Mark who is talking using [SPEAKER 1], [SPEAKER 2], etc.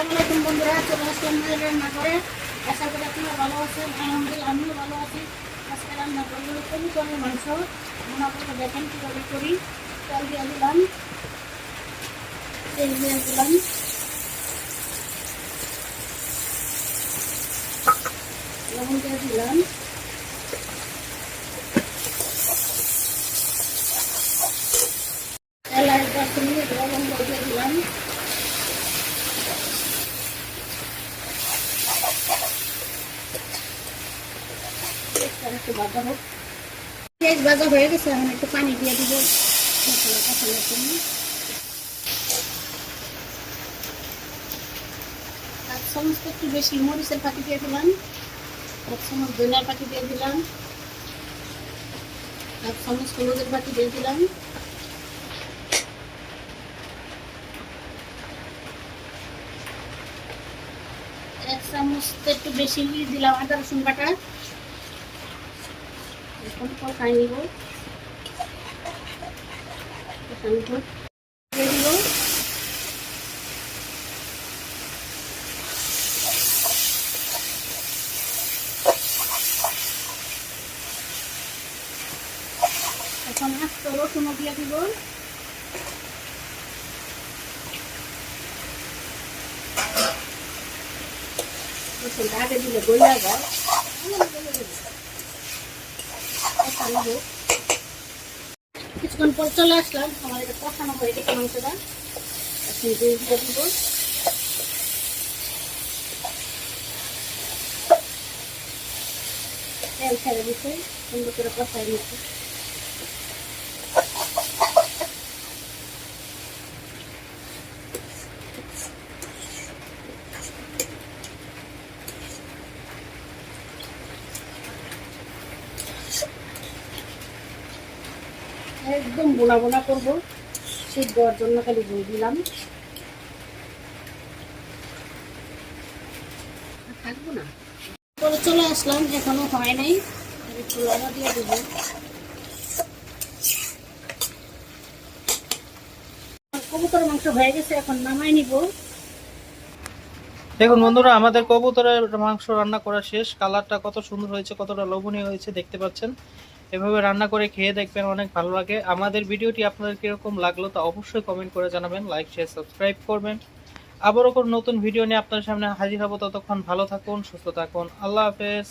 [SPEAKER 1] আসসালামাইকুম বন্ধুরা, চলে আসলাম মায়ের রান্না করে আশা করি আপনারা ভালো আছেন, আলহামদুলিল্লাহ আমিও ভালো আছি। আজকে রান্না করব কবি করে মাংস। আপনাকে দেখেন কীভাবে করি। তেল দিয়ে দিলাম। তেল দিয়ে দিলাম। লবণ দিয়ে দিলাম। তেল আর দশ মিনিট লবণ দিয়ে দিলাম। একটু ভাজা হোক দিয়ে বেশি মরিচের পাতি দিয়ে দিলাম এক চামচ ধনিয়ার পাতি দিয়ে দিলাম এক চামচ হলুদের পাতি দিয়ে দিলাম একটু বেশি দিলাম, আদা রসুন বাটা। এখন কষাই নিব হোক দিয়ে দিব। এখন আস্ত রসুনও দিয়ে দিব রসুনটা আগে দিলে গইলা যায় কষানো হোক কিছুক্ষণ পর চলে আসলাম। আমার এটা কষানো হয়ে গেছে মাংসটা। দিয়ে দিয়ে তেল ছেড়ে দিচ্ছে সুন্দর করে কষাই নিচ্ছে। একদম বোনা বোনা করব। শীত দেওয়ার জন্য খালি বই দিলাম। থাকব না। পরে চলে আসলাম এখনও হয় নাই। দিয়ে দেবো। কবুতর মাংস হয়ে গেছে এখন নামাই নিব।
[SPEAKER 2] দেখুন বন্ধুরা আমাদের কবুতরের মাংস রান্না করা শেষ। কালারটা কত সুন্দর হয়েছে কতটা লোভনীয় হয়েছে দেখতে পাচ্ছেন। এভাবে রান্না করে খেয়ে দেখবেন অনেক ভালো লাগে। আমাদের ভিডিওটি আপনাদের কীরকম লাগল তা অবশ্যই কমেন্ট করে জানাবেন লাইক শেয়ার সাবস্ক্রাইব করবেন। আবারও কোনো নতুন ভিডিও নিয়ে আপনার সামনে হাজির হব, ততক্ষণ ভালো থাকুন, সুস্থ থাকুন। আল্লাহ হাফেজ।